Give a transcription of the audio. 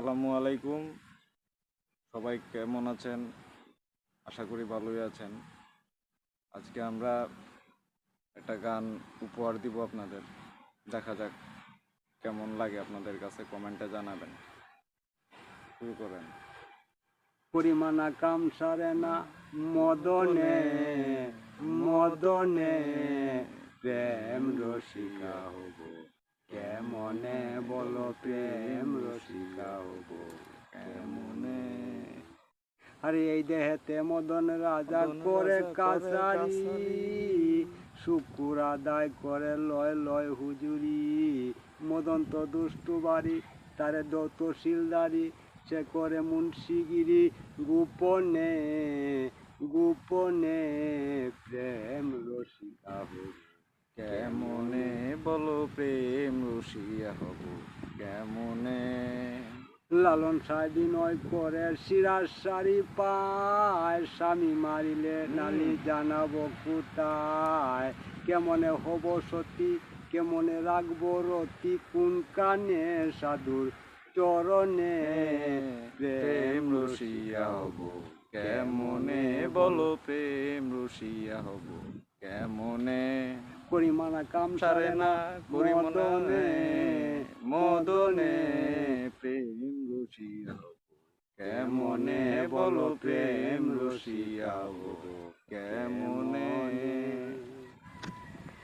সালামু আলাইকুম। সবাই কেমন আছেন? আশা করি ভালোই আছেন। আজকে আমরা একটা গান উপহার দিব আপনাদের। দেখা যাক কেমন লাগে আপনাদের কাছে, কমেন্টে জানাবেন। শুরু করেন। পরিমাণা কাম সারে না, মদনে মদনে, প্রেম রসিকা হব। কেমনে বলো প্রেম রসিকা হব কেমনে? আরে এই দেহেতে মদন রাজা করে কাছারি কাছারি। শুকুর আদায় করে লয় লয় হুজুরি। মদন তো দুষ্টু বাড়ি তারে দত শিলদারি সে করে মুন্সিগিরি। গোপনে গোপনে প্রেম রসিকা কেমনে বলো প্রেম রসিয়া হব। কেমনে? লালন সাহেবী নয় করে সিরাজ সারি পায়। স্বামী মারিলে নালি জানাব কোথায়? কেমনে হব সতী? কেমনে রাখব রতি? কোন কানে সাধুর চরণে প্রেম রসিয়া হব। কেমনে বলো প্রেম রসিয়া হব। কেমনে? পরিমাণা কাম সারে না করি মদনে মদনে প্রেম রসিয়া কেমনে বলো প্রেম রসিয়া কেম কেমনে